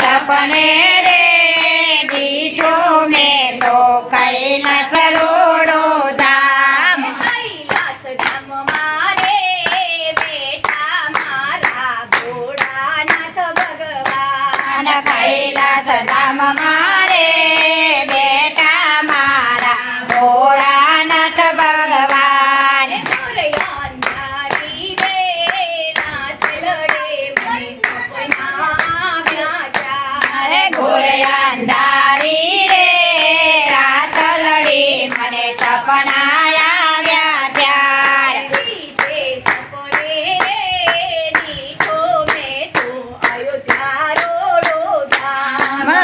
સપને રે દીઠો મેં તો કૈલાસ રોડો ધામ. કૈલાસ ધામ મારે બેઠા મારા ભોળાનાથ ભગવાન. કૈલાસ ધામ મારે બેટા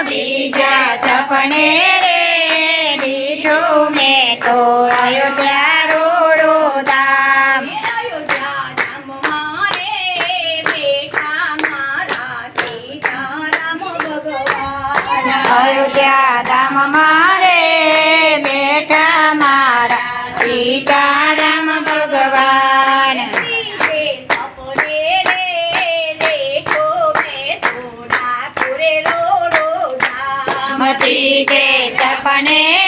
બીજે સપને રે દીઠું મેં તો અયોધ્યા અયોધ્યા ધામ મારે બેઠા મારા સીતારામ ભગવાન. મતી કે સપને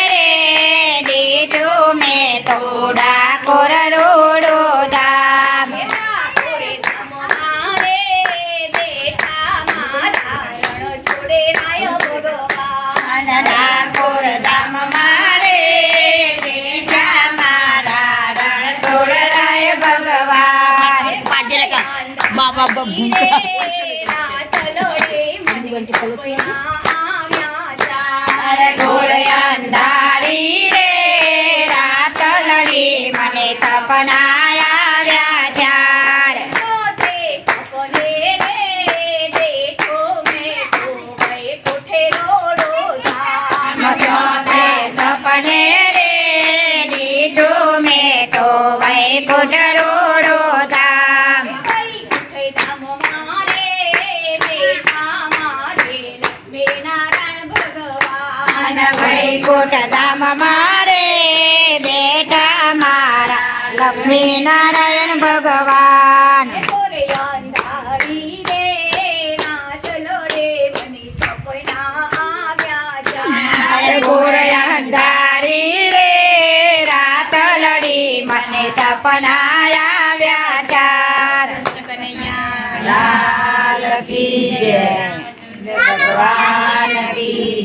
తిరక రాతలడి మనే తపనా અને વૈકુંઠ ધામ મારે, બેટા મારા લક્ષ્મી નારાયણ ભગવાન. મને સપના આવ્યા ચાર. લાલ કી જય, ભગવાન કી